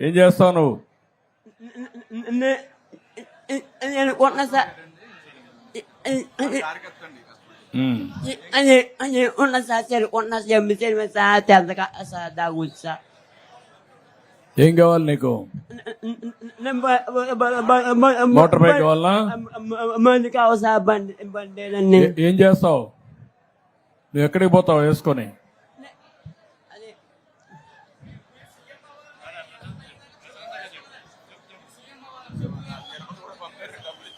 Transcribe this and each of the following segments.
ఏం చేస్తావు నువ్వు? నేను కొన్న సార్ ఉమ్. అని అని ఉన్న సార్ సరే ఉన్న సార్ మిషన్ సార్ తెల్లగా సార్ దాగుంది సార్ ఏం కావాలి నీకు? మోటార్ బైక్ మంది కావాలి సార్ బండి బండి అన్ని ఏ- ఏం చేస్తావు? నువ్వు ఎక్కడికి పోతావు వేసుకొని?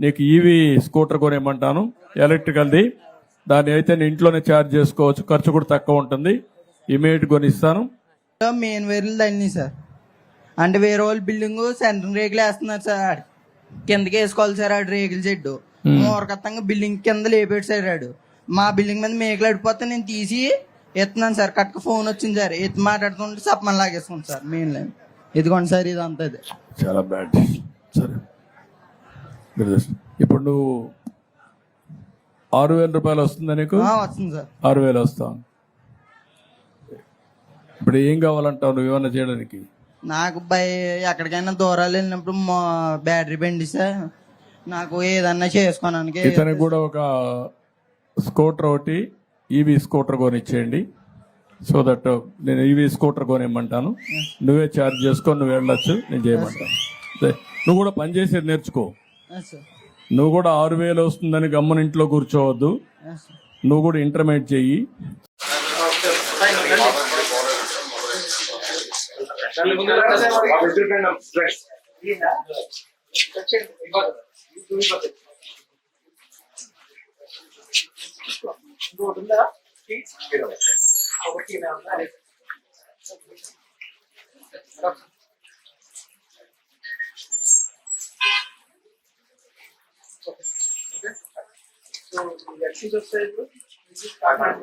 నీకు ఈవీ స్కూటర్ కొనివ్వమంటాను. ఎలక్ట్రికల్ది. దాన్ని అయితే నేను ఇంట్లోనే ఛార్జ్ చేసుకోవచ్చు. ఖర్చు కూడా తక్కువ ఉంటుంది. ఇమీడియట్ కొనిస్తాను. మెయిన్ వేర్లు తల్లి సార్. అంటే వేరే వాళ్ళ బిల్డింగ్ సెంటర్ రేకులు వేస్తున్నారు సార్ ఆడు. కిందకి వేసుకోవాలి సార్ ఆడు రేకుల చెడ్డు మూరకత్తంగా బిల్డింగ్ కింద లేపాడు సార్ ఆడు. మా బిల్డింగ్ మీద మేకలు అడిపోతే నేను తీసి ఎత్తున్నాను సార్. కట్టుకు ఫోన్ వచ్చింది సార్. ఎత్తి మాట్లాడుతుంటే సప్పమని లాగేసుకుంది సార్. మెయిన్ లైన్ ఇదిగోండి సార్ ఇదంతా ఇది చాలా బ్యాడ్ సరే. ఇప్పుడు నువ్వు ఆరు వేల రూపాయలు వస్తుందా నీకు? వస్తుంది సార్. ఆరు వేలు వస్తావు ఇప్పుడు ఏం కావాలంటావు నువ్వు ఏమన్నా చేయడానికి? నాకు బై ఎక్కడికైనా దూరాలు వెళ్ళినప్పుడు బ్యాటరీ బండి సార్. నాకు ఏదన్నా చేసుకోవడానికి ఇతనికి కూడా ఒక స్కూటర్ ఒకటి ఈవీ స్కూటర్ కొనిచ్చేయండి. సో దట్ నేను ఈవీ స్కూటర్ కొనిమ్మంటాను. నువ్వే ఛార్జ్ చేసుకొని నువ్వు వెళ్ళొచ్చు నేను చేయమంటాను. నువ్వు కూడా పని చేసేది నేర్చుకో. నువ్వు కూడా ఆరు వేలు వస్తుందని గమ్మున ఇంట్లో కూర్చోవద్దు. నువ్వు కూడా ఇంటర్మీడియట్ చెయ్యి. ఒకటి o exercício, você vai.